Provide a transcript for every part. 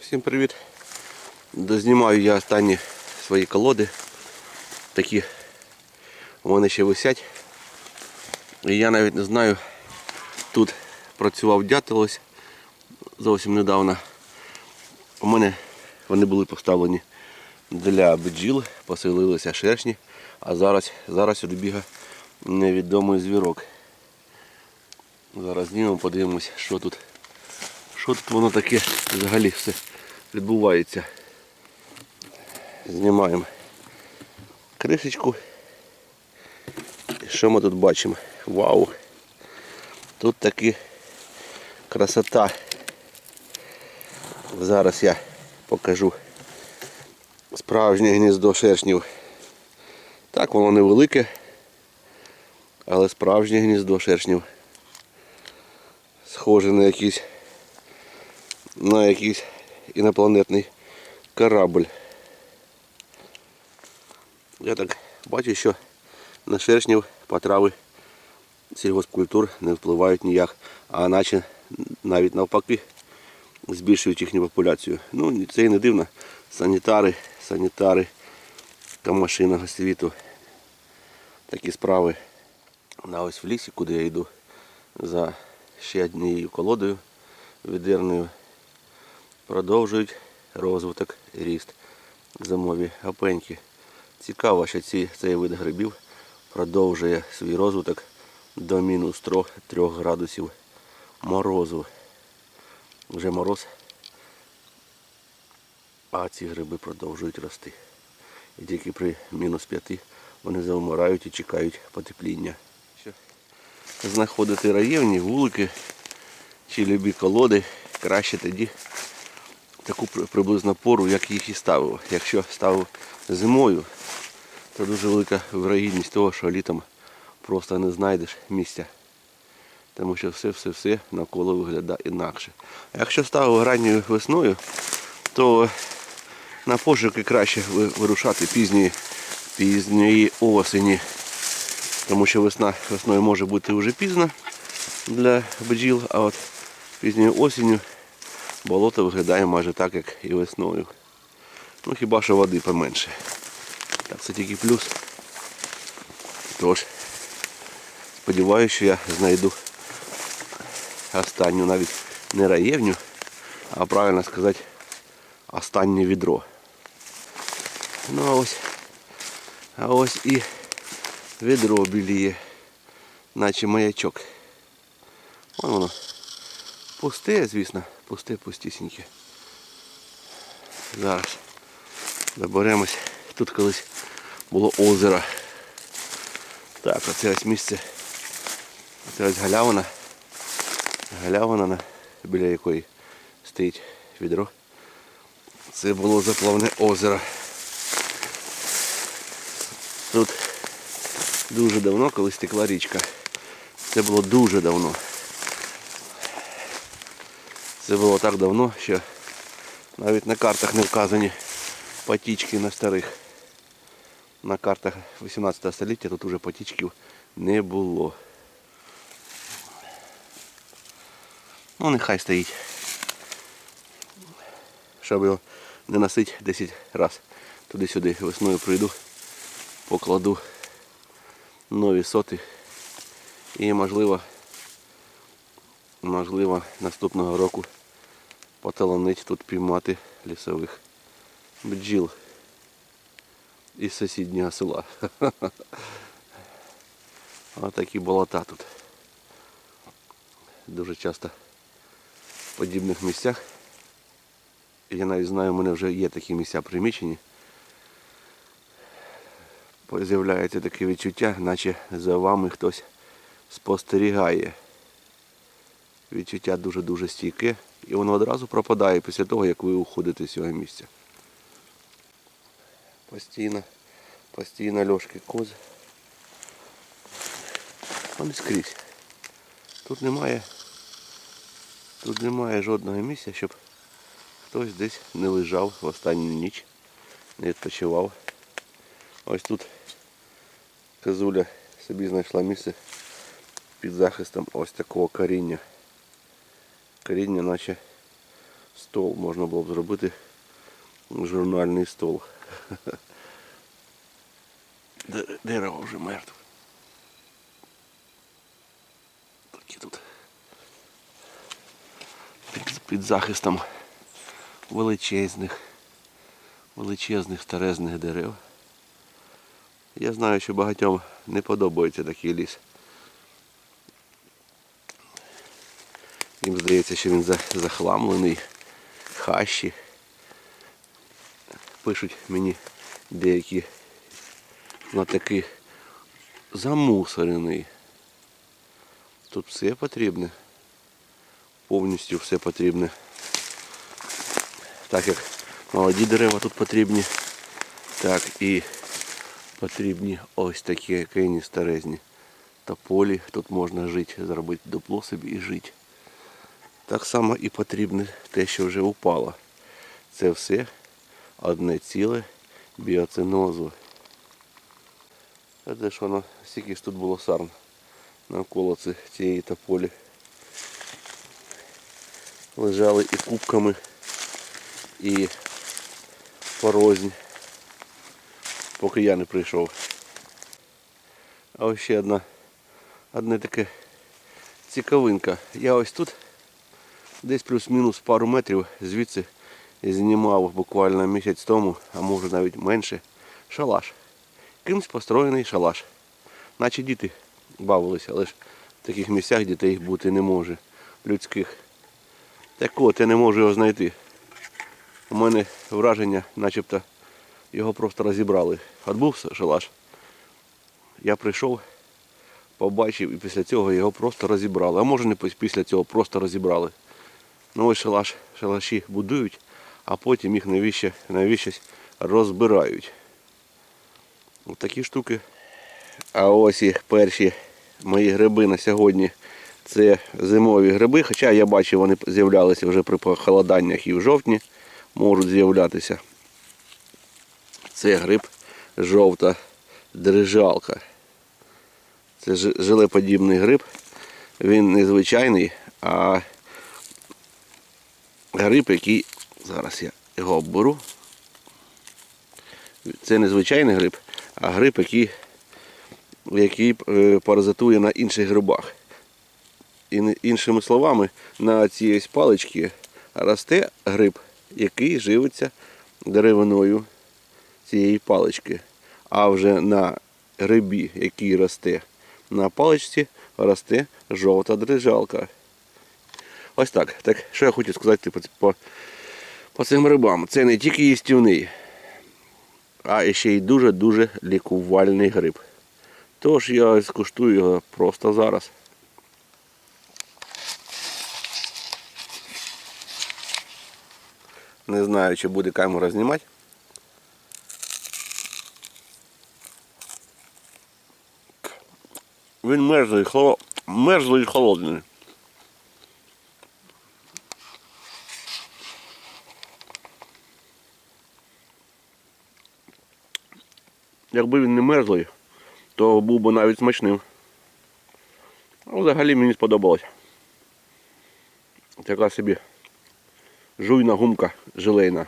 Всім привіт! Дознімаю я останні свої колоди. Такі мене ще висять. І я навіть не знаю, тут працював дятел ось зовсім недавно. У мене вони були поставлені для бджіл, поселилися шершні, а зараз, зараз сюди бігає невідомий звірок. Зараз знімемо, подивимось, що тут. Що тут воно таке взагалі все відбувається. Знімаємо кришечку. І що ми тут бачимо? Вау! Тут таки красота. Зараз я покажу справжнє гніздо шершнів. Так, воно невелике, але справжнє гніздо шершнів. Схоже на якийсь на якийсь інопланетний корабль. Я так бачу, що на шершнів потрави сільгоспкультур не впливають ніяк, а наче навіть навпаки збільшують їхню популяцію. Ну, це і не дивно. Санітари, санітари машинного світу. Такі справи. На ось в лісі, куди я йду за ще однією колодою відерною, продовжують розвиток і ріст зимові опеньки. Цікаво, що ці, цей вид грибів продовжує свій розвиток до мінус 3, 3 градусів морозу. Вже мороз, а ці гриби продовжують рости. І тільки при мінус 5 вони завмирають і чекають потепління. Знаходити раєвні вулики чи любі колоди краще тоді таку приблизно пору, як їх і ставив. Якщо ставив зимою, то дуже велика вирогідність того, що літом просто не знайдеш місця. Тому що все-все-все навколо виглядає інакше. А якщо ставив ранньою весною, то на пошуки краще вирушати пізньої, пізньої осені. Тому що весна весною може бути вже пізно для бджіл, а от пізньою осінню болото виглядає майже так, як і весною. Ну хіба що води поменше. Так, це тільки плюс. Тож, сподіваюся, що я знайду останню навіть не раєвню, а правильно сказати останнє відро. Ну а ось, а ось і відро біліє, наче маячок. Вон воно. Пусте, звісно, пусте, пустісіньке. Зараз доберемось. Тут колись було озеро. Так, оце ось місце. Це ось галявина. Галявина, біля якої стоїть відро. Це було заплавне озеро. Тут дуже давно колись текла річка. Це було дуже давно. Це було так давно, що навіть на картах не вказані потічки на старих. На картах 18 століття тут уже потічків не було. Ну нехай стоїть. Щоб його не носити 10 разів. Туди-сюди весною прийду, покладу нові соти. І можливо, можливо наступного року поталанить тут піймати лісових бджіл із сусіднього села. Ось такі болота тут. Дуже часто в подібних місцях. Я навіть знаю, у мене вже є такі місця приміщені. З'являється таке відчуття, наче за вами хтось спостерігає. Відчуття дуже-дуже стійке. І воно одразу пропадає після того, як ви уходите з цього місця. Постійно, постійно льошки кози. Вони скрізь. Тут немає, тут немає жодного місця, щоб хтось десь не лежав в останню ніч, не відпочивав. Ось тут козуля собі знайшла місце під захистом ось такого коріння. Коріння наче Стол можна було б зробити журнальний стол. Дерево вже мертве. Такі тут під, під захистом величезних, величезних старезних дерев. Я знаю, що багатьом не подобається такий ліс. Їм здається, що він захламлений, хащі. Пишуть мені деякі знатоки замусорений. Тут все потрібне. Повністю все потрібне. Так як молоді дерева тут потрібні, так і потрібні ось такі кені старезні. Тополі тут можна жити, зробити дупло собі і жити. Так само і потрібне те, що вже упало. Це все одне ціле біоцинозу. А де ж воно, скільки ж тут було сарн навколо ці- цієї тополі. Лежали і кубками, і порознь, поки я не прийшов. А ось ще одна, одне таке цікавинка. Я ось тут десь плюс-мінус пару метрів звідси знімав буквально місяць тому, а може навіть менше, шалаш. Кимсь построєний шалаш. Наче діти бавилися, але ж в таких місцях дітей бути не може. Людських. Так от, я не можу його знайти. У мене враження, начебто його просто розібрали. От шалаш. Я прийшов, побачив і після цього його просто розібрали. А може не після цього просто розібрали. Ну ось шалаш, шалаші будують, а потім їх навіщо, навіщось розбирають. Ось такі штуки. А ось і перші мої гриби на сьогодні. Це зимові гриби, хоча я бачив, вони з'являлися вже при похолоданнях і в жовтні можуть з'являтися. Це гриб жовта дрижалка. Це жилеподібний гриб. Він не звичайний, а гриб, який. Зараз я його обберу. Це не звичайний гриб, а гриб, який, який е, паразитує на інших грибах. І іншими словами, на цій паличці росте гриб, який живиться деревиною цієї палички. А вже на грибі, який росте на паличці, росте жовта дрижалка. Ось так. Так, що я хочу сказати по, по, по цим грибам. Це не тільки їстівний, а ще й дуже-дуже лікувальний гриб. Тож я скуштую його просто зараз. Не знаю, чи буде камера знімати. Він мерзлий, холо... мерзлий і холодний. Якби він не мерзлий, то був би навіть смачним. А взагалі мені сподобалось. Така собі жуйна гумка желейна.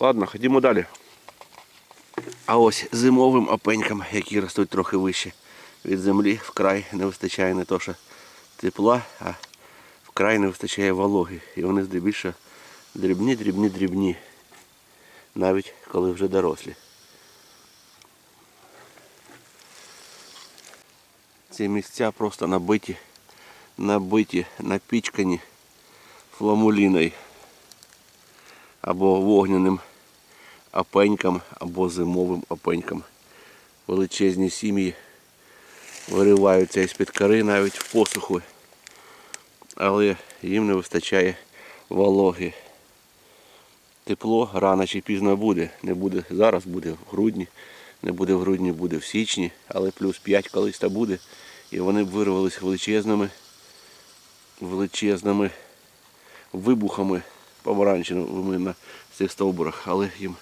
Ладно, ходімо далі. А ось зимовим опенькам, які ростуть трохи вище від землі, вкрай не вистачає не то, що тепла, а вкрай не вистачає вологи. І вони здебільшого дрібні, дрібні, дрібні. Навіть коли вже дорослі. Ці місця просто набиті, набиті, напічкані фламуліною або вогняним опенькам, або зимовим опенькам. Величезні сім'ї вириваються із-під кори навіть в посуху, але їм не вистачає вологи. Тепло рано чи пізно буде. Не буде зараз, буде в грудні, не буде в грудні, буде в січні, але плюс 5 колись та буде. І вони б вирвалися величезними, величезними вибухами помаранчевими на цих стовбурах, але їм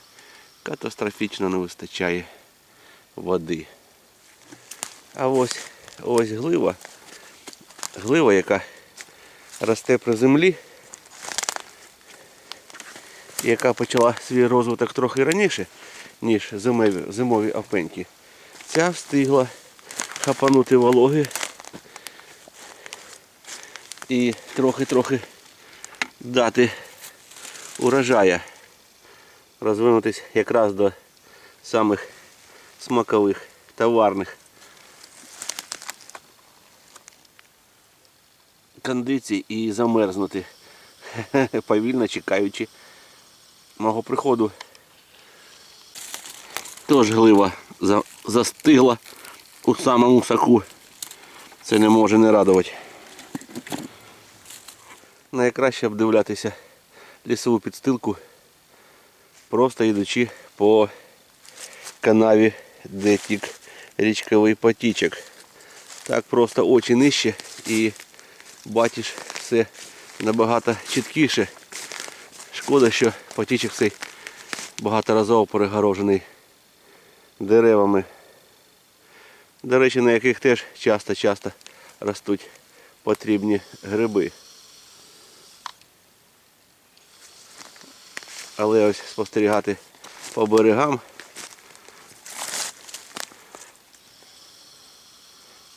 катастрофічно не вистачає води. А ось ось глива. Глива, яка росте при землі. яка почала свій розвиток трохи раніше, ніж зимові, зимові опеньки, ця встигла хапанути вологи і трохи-трохи дати урожая, розвинутись якраз до самих смакових, товарних кондицій і замерзнути, повільно чекаючи мого приходу. Тож глива за- застигла у самому соку. Це не може не радувати. Найкраще обдивлятися лісову підстилку, просто йдучи по канаві, де тік річковий потічок. Так просто очі нижче і бачиш все набагато чіткіше. Шкода, що потічок цей багаторазово перегорожений деревами, до речі, на яких теж часто-часто ростуть потрібні гриби. Але ось спостерігати по берегам.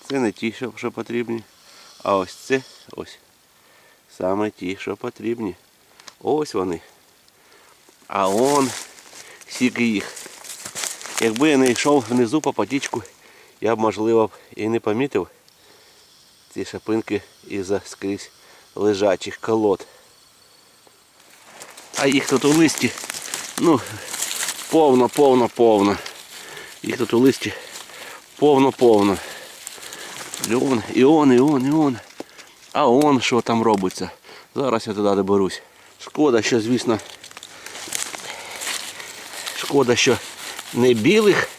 Це не ті, що, що потрібні. А ось це ось. Саме ті, що потрібні. Ось вони. А он скільки їх. Якби я не йшов внизу по потічку, я б можливо і не помітив ці шапинки із-за скрізь лежачих колод. А їх тут у листі, ну, повно, повно, повно. Їх тут у листі повно-повно. І он, і он, і он, і он. А он що там робиться. Зараз я туди доберусь. Шкода, що, звісно, шкода, що не білих,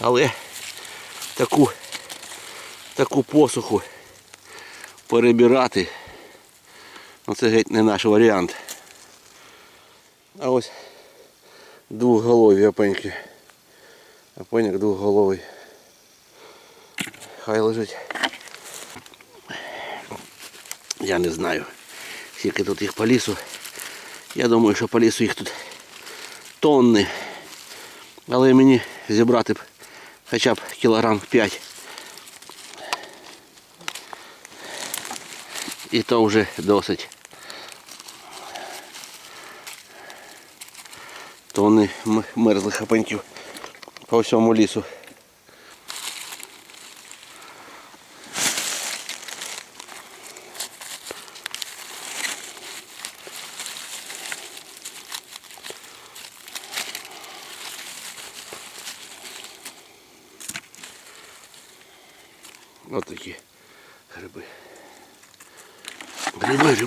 але таку, таку посуху перебирати. Ну це геть не наш варіант. А ось двохголові опеньки. Опеньок двохголовий. Хай лежить. Я не знаю, скільки тут їх по лісу. Я думаю, що по лісу їх тут тонни. Але мені зібрати б хоча б кілограм 5. І то вже досить. Тонни мерзлих хапаньків по всьому лісу. Ось такі гриби.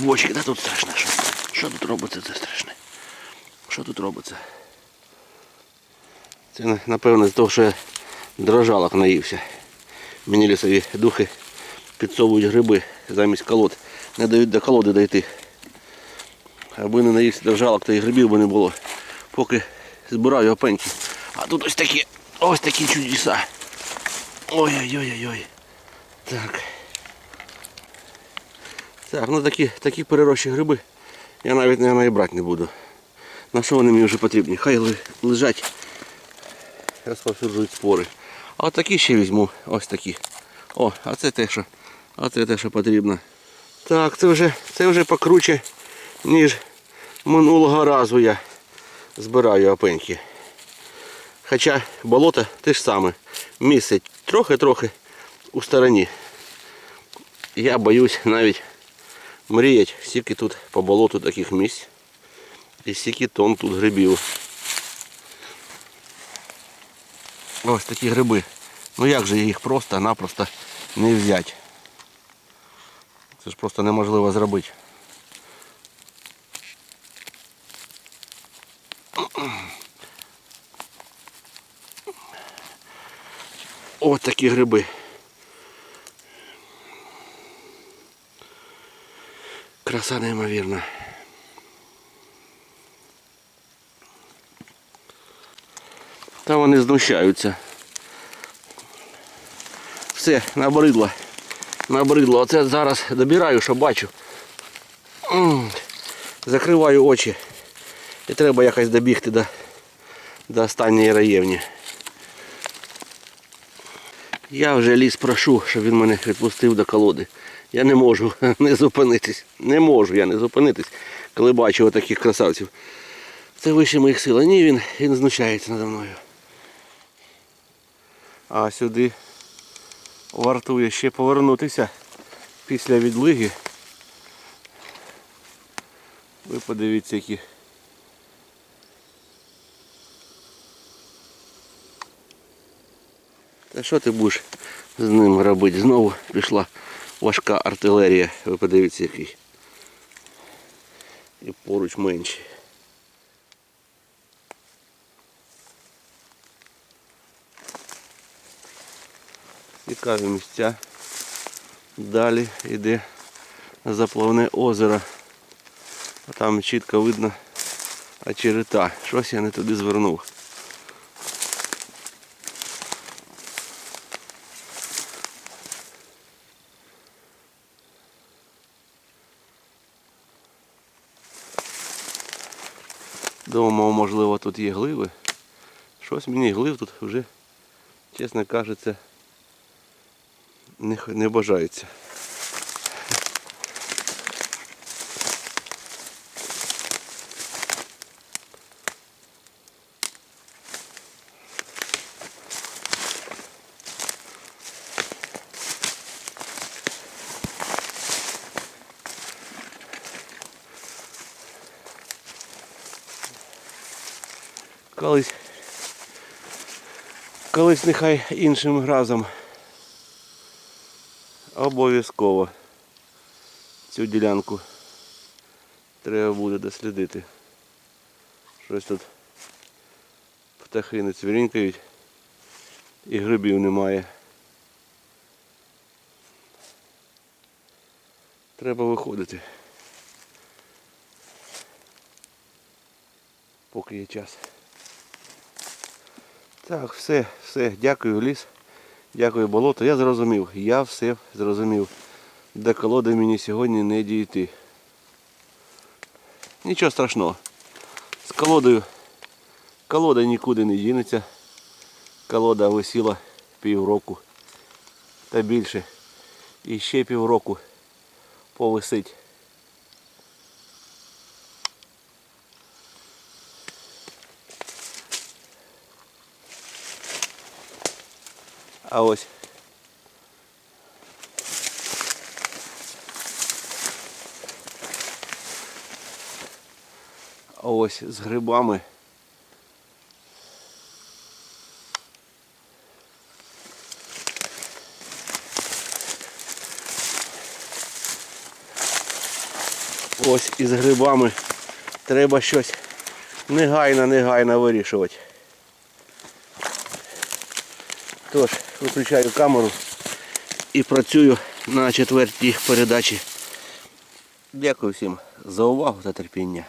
Гриби, грибочки, тут страшно. Що, що тут робиться, це страшне. Що тут робиться? Це напевно з того, що я дрожалок наївся. Мені лісові духи підсовують гриби замість колод. Не дають до колоди дойти. Аби не наївся дрожалок, то і грибів би не було. Поки збираю опеньки. А тут ось такі, ось такі чудеса. Ой-ой-ой-ой. Так. Так, ну такі, такі перерощі гриби я навіть наверное, і брати не буду. На що вони мені вже потрібні? Хай лежать, розповсюджують спори. А от такі ще візьму. Ось такі. О, а це те, що, а це те, що потрібно. Так, це вже, це вже покруче, ніж минулого разу я збираю опеньки. Хоча болото те ж саме. Місце трохи-трохи у стороні. Я боюсь навіть мріять, скільки тут по болоту таких місць і скільки тонн тут грибів. Ось такі гриби. Ну як же їх просто-напросто не взяти? Це ж просто неможливо зробити. Ось такі гриби. Краса неймовірна. Та вони знущаються. Все, набридло. Набридло. Оце зараз добираю, що бачу. Закриваю очі І треба якось добігти до, до останньої раєвні. Я вже ліс прошу, щоб він мене відпустив до колоди. Я не можу не зупинитись. Не можу я не зупинитись, коли бачу отаких красавців. Це вище моїх сил. Ні, він, він знущається надо мною. А сюди вартує ще повернутися після відлиги. Ви подивіться, які. Та що ти будеш з ним робити? Знову пішла важка артилерія. Ви подивіться який. І поруч менші. Цікаві місця. Далі йде заплавне озеро. Там чітко видно очерета. Щось я не туди звернув. Думав, можливо, тут є гливи. Щось мені глив тут вже, чесно кажеться, не, не бажається. Колись, колись нехай іншим разом обов'язково цю ділянку треба буде дослідити. Щось тут птахи не цвірінькають і грибів немає. Треба виходити. Поки є час. Так, все, все. Дякую, ліс. Дякую, болото. Я зрозумів. Я все зрозумів. До колоди мені сьогодні не дійти. Нічого страшного. З колодою. Колода нікуди не дінеться. Колода висіла півроку. Та більше. І ще півроку повисить. А ось. А ось з грибами. Ось із грибами треба щось негайно, негайно вирішувати. Тож, виключаю камеру і працюю на четвертій передачі. Дякую всім за увагу та терпіння.